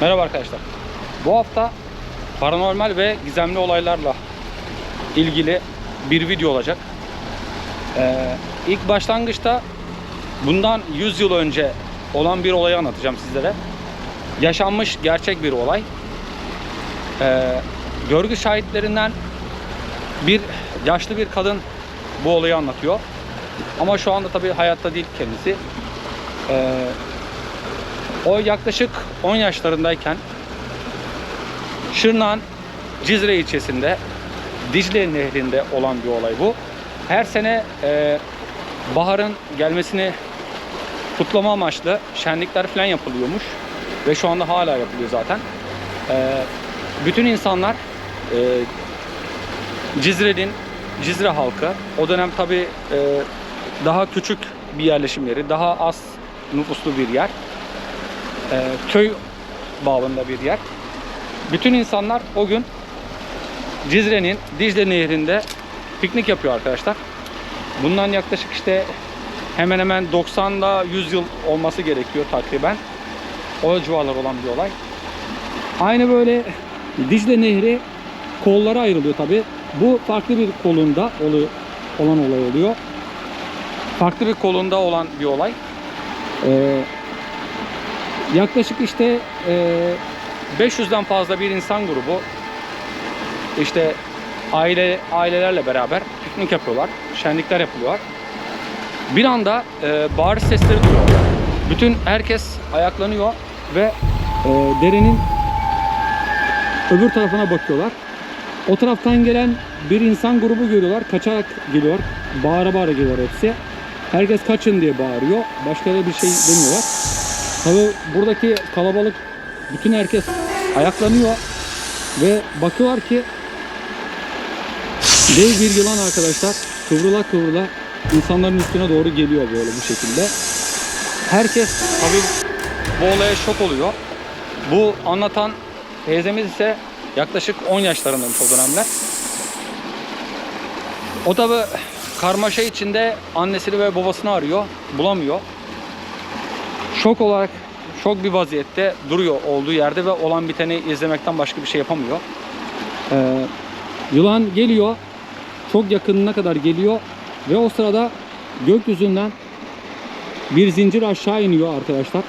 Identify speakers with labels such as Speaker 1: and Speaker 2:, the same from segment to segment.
Speaker 1: Merhaba arkadaşlar. Bu hafta paranormal ve gizemli olaylarla ilgili bir video olacak. Ee, ilk başlangıçta bundan 100 yıl önce olan bir olayı anlatacağım sizlere. Yaşanmış gerçek bir olay. Ee, görgü şahitlerinden bir yaşlı bir kadın bu olayı anlatıyor. Ama şu anda tabii hayatta değil kendisi. Ee, o yaklaşık 10 yaşlarındayken Şırnak'ın Cizre ilçesinde Dicle Nehri'nde olan bir olay bu. Her sene e, baharın gelmesini kutlama amaçlı şenlikler falan yapılıyormuş ve şu anda hala yapılıyor zaten. E, bütün insanlar e, Cizre'nin Cizre halkı o dönem tabi daha küçük bir yerleşim yeri, daha az nüfuslu bir yer. E, köy bağında bir yer. Bütün insanlar o gün Cizre'nin Dicle Nehri'nde piknik yapıyor arkadaşlar. Bundan yaklaşık işte hemen hemen 90'da 100 yıl olması gerekiyor takriben. O civarlar olan bir olay. Aynı böyle Dicle Nehri kollara ayrılıyor tabi. Bu farklı bir kolunda olu- olan olay oluyor. Farklı bir kolunda olan bir olay. Ee, yaklaşık işte e, 500'den fazla bir insan grubu işte aile ailelerle beraber piknik yapıyorlar, şenlikler yapılıyor. Bir anda e, bağırış sesleri duyuyor. Bütün herkes ayaklanıyor ve e, derenin öbür tarafına bakıyorlar. O taraftan gelen bir insan grubu görüyorlar. Kaçarak geliyor. Bağıra bağıra geliyor hepsi. Herkes kaçın diye bağırıyor. Başka da bir şey demiyorlar. Tabii buradaki kalabalık bütün herkes ayaklanıyor ve bakıyorlar ki dev bir yılan arkadaşlar kıvrıla kıvrıla insanların üstüne doğru geliyor böyle bu şekilde. Herkes tabii bu olaya şok oluyor. Bu anlatan teyzemiz ise yaklaşık 10 yaşlarındaymış o dönemler. O tabi karmaşa içinde annesini ve babasını arıyor, bulamıyor. Şok olarak, şok bir vaziyette duruyor olduğu yerde ve olan biteni izlemekten başka bir şey yapamıyor. Ee, yılan geliyor, çok yakınına kadar geliyor ve o sırada gökyüzünden bir zincir aşağı iniyor arkadaşlar.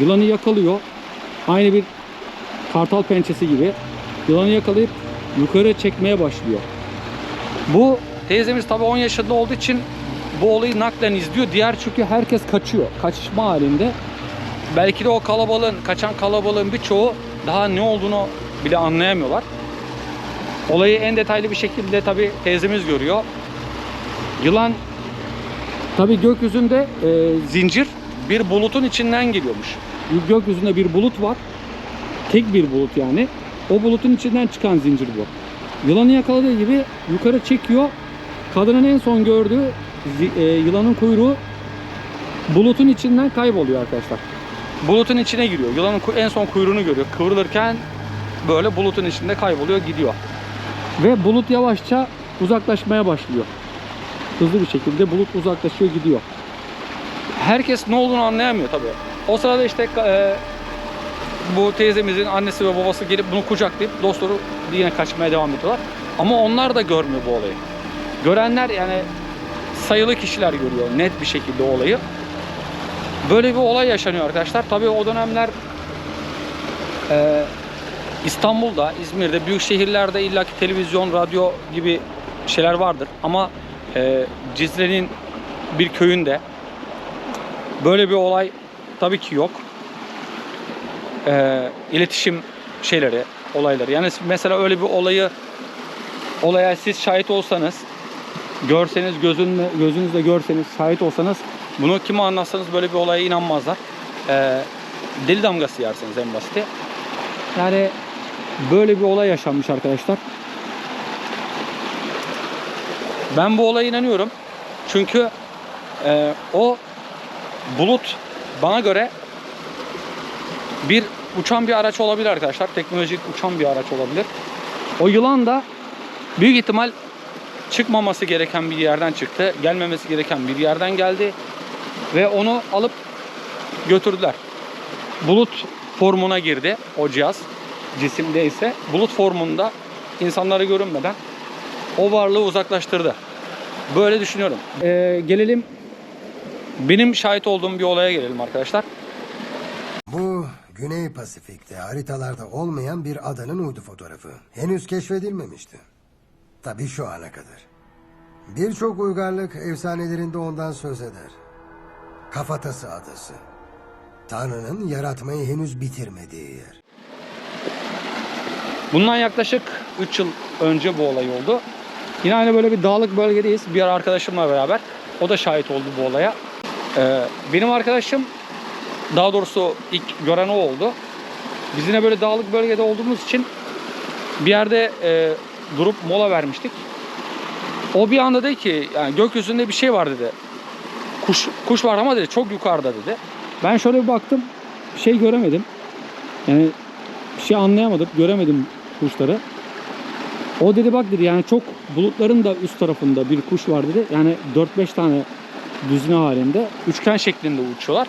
Speaker 1: Yılanı yakalıyor. Aynı bir kartal pençesi gibi. Yılanı yakalayıp yukarı çekmeye başlıyor. Bu teyzemiz tabi 10 yaşında olduğu için bu olayı naklen izliyor. Diğer çünkü herkes kaçıyor. Kaçışma halinde. Belki de o kalabalığın, kaçan kalabalığın birçoğu daha ne olduğunu bile anlayamıyorlar. Olayı en detaylı bir şekilde tabi teyzemiz görüyor. Yılan tabi gökyüzünde e, zincir bir bulutun içinden geliyormuş. Gökyüzünde bir bulut var. Tek bir bulut yani. O bulutun içinden çıkan zincir bu. Yılanı yakaladığı gibi yukarı çekiyor. Kadının en son gördüğü e, yılanın kuyruğu bulutun içinden kayboluyor arkadaşlar. Bulutun içine giriyor. Yılanın en son kuyruğunu görüyor. Kıvrılırken böyle bulutun içinde kayboluyor gidiyor. Ve bulut yavaşça uzaklaşmaya başlıyor. Hızlı bir şekilde bulut uzaklaşıyor gidiyor. Herkes ne olduğunu anlayamıyor tabii. O sırada işte e, bu teyzemizin annesi ve babası gelip bunu kucaklayıp dostları yine kaçmaya devam ediyorlar. Ama onlar da görmüyor bu olayı. Görenler yani sayılı kişiler görüyor net bir şekilde olayı. Böyle bir olay yaşanıyor arkadaşlar. Tabii o dönemler e, İstanbul'da, İzmir'de, büyük şehirlerde illaki televizyon, radyo gibi şeyler vardır. Ama e, Cizre'nin bir köyünde böyle bir olay tabii ki yok. E, iletişim şeyleri, olayları. Yani mesela öyle bir olayı olaya siz şahit olsanız, görseniz, gözünle, gözünüzle görseniz, şahit olsanız bunu kime anlatsanız böyle bir olaya inanmazlar. E, deli damgası yersiniz en basiti. Yani böyle bir olay yaşanmış arkadaşlar. Ben bu olaya inanıyorum. Çünkü e, o bulut bana göre bir uçan bir araç olabilir arkadaşlar. Teknolojik uçan bir araç olabilir. O yılan da büyük ihtimal çıkmaması gereken bir yerden çıktı. Gelmemesi gereken bir yerden geldi. Ve onu alıp götürdüler. Bulut formuna girdi o cihaz. Cisimdeyse bulut formunda insanlara görünmeden o varlığı uzaklaştırdı. Böyle düşünüyorum. Ee, gelelim benim şahit olduğum bir olaya gelelim arkadaşlar.
Speaker 2: Bu Güney Pasifik'te haritalarda olmayan bir adanın uydu fotoğrafı. Henüz keşfedilmemişti. Tabii şu ana kadar. Birçok uygarlık efsanelerinde ondan söz eder. Kafatası Adası. Tanrı'nın yaratmayı henüz bitirmediği yer.
Speaker 1: Bundan yaklaşık 3 yıl önce bu olay oldu. Yine aynı böyle bir dağlık bölgedeyiz. Bir arkadaşımla beraber. O da şahit oldu bu olaya. Ee, benim arkadaşım daha doğrusu ilk gören o oldu. Biz yine böyle dağlık bölgede olduğumuz için bir yerde e, durup mola vermiştik. O bir anda dedi ki yani gökyüzünde bir şey var dedi. Kuş kuş var ama dedi çok yukarıda dedi. Ben şöyle bir baktım. Şey göremedim. Yani bir şey anlayamadım, göremedim kuşları. O dedi bak dedi yani çok bulutların da üst tarafında bir kuş var dedi. Yani 4-5 tane düzine halinde üçgen şeklinde uçuyorlar.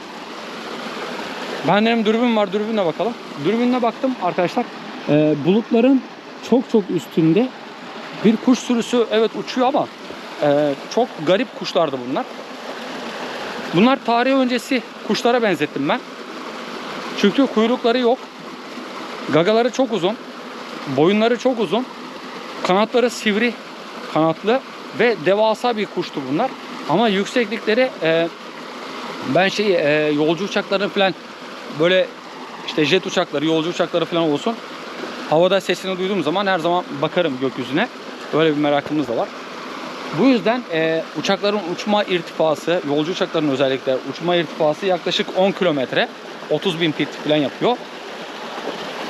Speaker 1: Ben dedim dürbün var dürbünle bakalım. Dürbünle baktım arkadaşlar. Ee, bulutların çok çok üstünde bir kuş sürüsü evet uçuyor ama e, çok garip kuşlardı bunlar. Bunlar tarih öncesi kuşlara benzettim ben. Çünkü kuyrukları yok. Gagaları çok uzun. Boyunları çok uzun. Kanatları sivri kanatlı ve devasa bir kuştu bunlar. Ama yükseklikleri e, ben şey e, yolcu uçakları falan böyle işte jet uçakları, yolcu uçakları falan olsun. Havada sesini duyduğum zaman her zaman bakarım gökyüzüne. Böyle bir merakımız da var. Bu yüzden e, uçakların uçma irtifası, yolcu uçakların özellikle uçma irtifası yaklaşık 10 kilometre. 30 bin fit falan yapıyor.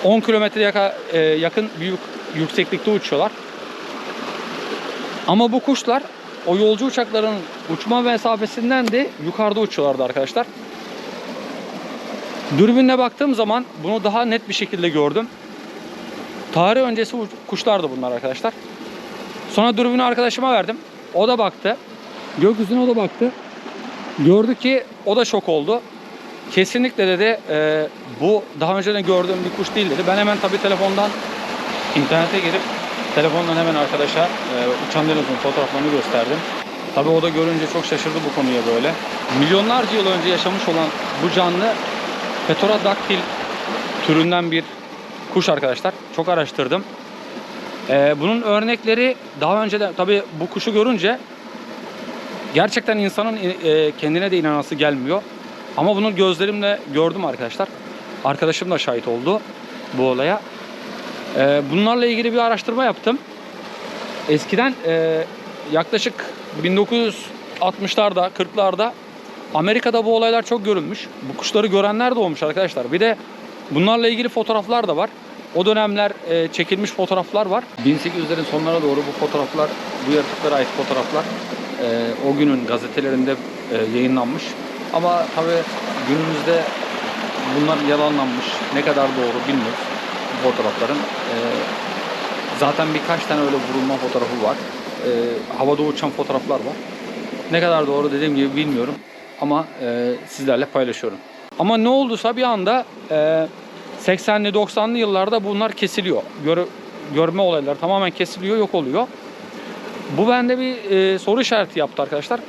Speaker 1: 10 kilometre e, yakın büyük yükseklikte uçuyorlar. Ama bu kuşlar o yolcu uçakların uçma mesafesinden de yukarıda uçuyorlardı arkadaşlar. Dürbünle baktığım zaman bunu daha net bir şekilde gördüm. Tarih öncesi kuşlardı bunlar arkadaşlar. Sonra dürbünü arkadaşıma verdim. O da baktı. Gökyüzüne o da baktı. Gördü ki o da şok oldu. Kesinlikle dedi e, bu daha önceden gördüğüm bir kuş değil dedi. Ben hemen tabii telefondan internete girip telefondan hemen arkadaşa e, uçan denizin fotoğraflarını gösterdim. Tabii o da görünce çok şaşırdı bu konuya böyle. Milyonlarca yıl önce yaşamış olan bu canlı Pterodaktil türünden bir kuş arkadaşlar. Çok araştırdım. E, bunun örnekleri daha önceden tabii bu kuşu görünce gerçekten insanın e, kendine de inanası gelmiyor. Ama bunu gözlerimle gördüm arkadaşlar. Arkadaşım da şahit oldu bu olaya. Ee, bunlarla ilgili bir araştırma yaptım. Eskiden e, yaklaşık 1960'larda, 40'larda Amerika'da bu olaylar çok görülmüş. Bu kuşları görenler de olmuş arkadaşlar. Bir de bunlarla ilgili fotoğraflar da var. O dönemler e, çekilmiş fotoğraflar var. 1800'lerin sonlarına doğru bu fotoğraflar, bu yaratıklara ait fotoğraflar e, o günün gazetelerinde e, yayınlanmış. Ama tabii günümüzde bunlar yalanlanmış. Ne kadar doğru bilmiyoruz bu fotoğrafların. E, zaten birkaç tane öyle vurulma fotoğrafı var. E, havada uçan fotoğraflar var. Ne kadar doğru dediğim gibi bilmiyorum. Ama e, sizlerle paylaşıyorum. Ama ne olduysa bir anda e, 80'li 90'lı yıllarda bunlar kesiliyor. Gör, görme olayları tamamen kesiliyor, yok oluyor. Bu bende bir e, soru işareti yaptı arkadaşlar.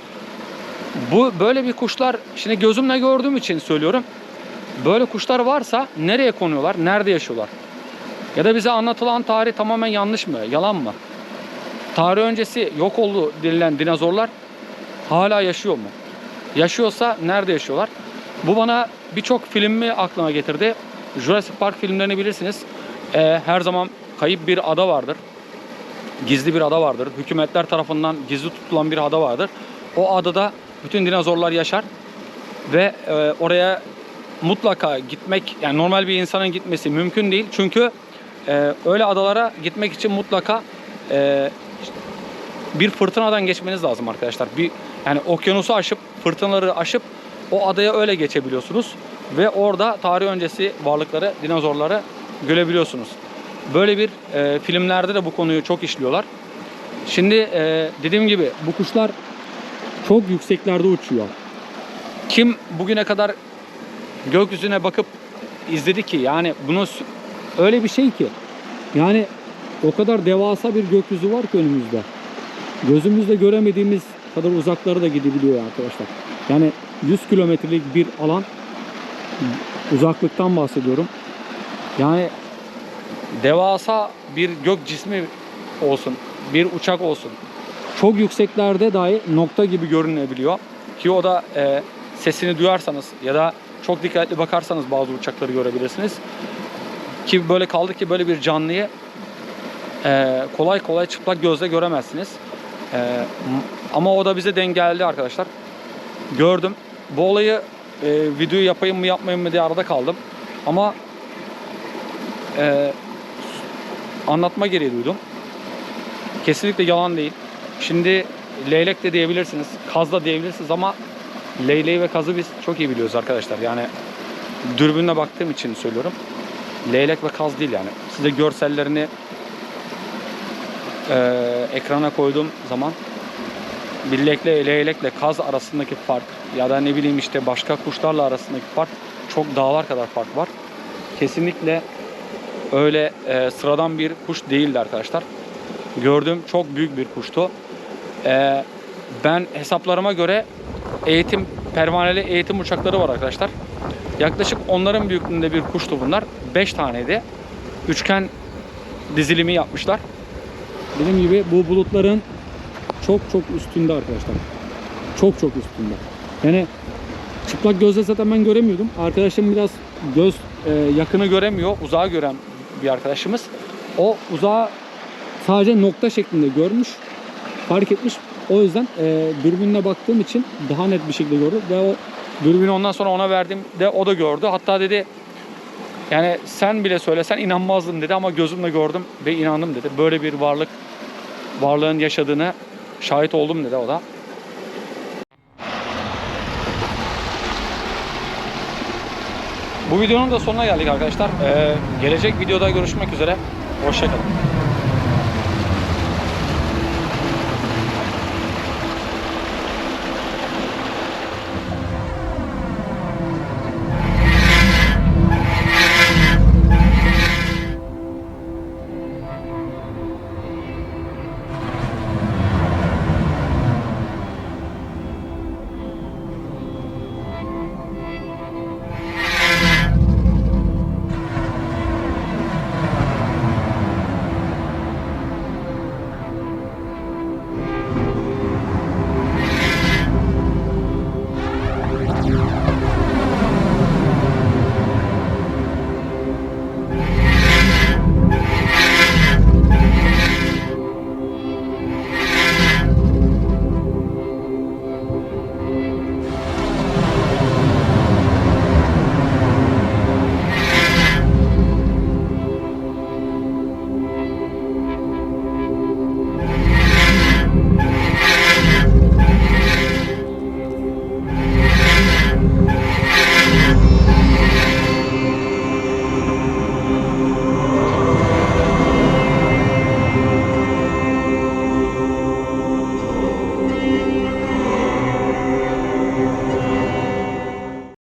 Speaker 1: Bu böyle bir kuşlar şimdi gözümle gördüğüm için söylüyorum. Böyle kuşlar varsa nereye konuyorlar? Nerede yaşıyorlar? Ya da bize anlatılan tarih tamamen yanlış mı? Yalan mı? Tarih öncesi yok oldu denilen dinozorlar hala yaşıyor mu? Yaşıyorsa nerede yaşıyorlar? Bu bana birçok filmi aklıma getirdi. Jurassic Park filmlerini bilirsiniz. Ee, her zaman kayıp bir ada vardır. Gizli bir ada vardır. Hükümetler tarafından gizli tutulan bir ada vardır. O adada bütün dinozorlar yaşar ve e, oraya mutlaka gitmek yani normal bir insanın gitmesi mümkün değil. Çünkü e, öyle adalara gitmek için mutlaka e, bir fırtınadan geçmeniz lazım arkadaşlar. Bir yani okyanusu aşıp fırtınaları aşıp o adaya öyle geçebiliyorsunuz ve orada tarih öncesi varlıkları, dinozorları görebiliyorsunuz. Böyle bir e, filmlerde de bu konuyu çok işliyorlar. Şimdi e, dediğim gibi bu kuşlar çok yükseklerde uçuyor. Kim bugüne kadar gökyüzüne bakıp izledik ki yani bunu öyle bir şey ki yani o kadar devasa bir gökyüzü var ki önümüzde. Gözümüzle göremediğimiz kadar uzaklara da gidebiliyor arkadaşlar. Yani 100 kilometrelik bir alan uzaklıktan bahsediyorum. Yani devasa bir gök cismi olsun, bir uçak olsun. Çok yükseklerde dahi nokta gibi görünebiliyor. Ki o da e, sesini duyarsanız ya da çok dikkatli bakarsanız bazı uçakları görebilirsiniz. Ki böyle kaldı ki böyle bir canlıyı e, kolay kolay çıplak gözle göremezsiniz. E, ama o da bize denk geldi arkadaşlar. Gördüm. Bu olayı e, videoyu yapayım mı yapmayayım mı diye arada kaldım. Ama e, anlatma gereği duydum. Kesinlikle yalan değil. Şimdi leylek de diyebilirsiniz, kaz da diyebilirsiniz ama leyleği ve kazı biz çok iyi biliyoruz arkadaşlar. Yani dürbünle baktığım için söylüyorum. Leylek ve kaz değil yani. Size görsellerini e, ekrana koyduğum zaman billekle leylekle kaz arasındaki fark ya da ne bileyim işte başka kuşlarla arasındaki fark çok dağlar kadar fark var. Kesinlikle öyle e, sıradan bir kuş değildi arkadaşlar. Gördüğüm çok büyük bir kuştu. E, ben hesaplarıma göre eğitim pervaneli eğitim uçakları var arkadaşlar. Yaklaşık onların büyüklüğünde bir kuştu bunlar. 5 taneydi. Üçgen dizilimi yapmışlar. Dediğim gibi bu bulutların çok çok üstünde arkadaşlar. Çok çok üstünde. Yani çıplak gözle zaten ben göremiyordum. Arkadaşım biraz göz e, yakını göremiyor. Uzağı gören bir arkadaşımız. O uzağı sadece nokta şeklinde görmüş. Fark etmiş. O yüzden e, dürbünle baktığım için daha net bir şekilde gördü. Ve o dürbünü ondan sonra ona verdiğimde o da gördü. Hatta dedi yani sen bile söylesen inanmazdım dedi ama gözümle gördüm ve inandım dedi. Böyle bir varlık varlığın yaşadığını şahit oldum dedi o da. Bu videonun da sonuna geldik arkadaşlar. Ee, gelecek videoda görüşmek üzere. Hoşçakalın.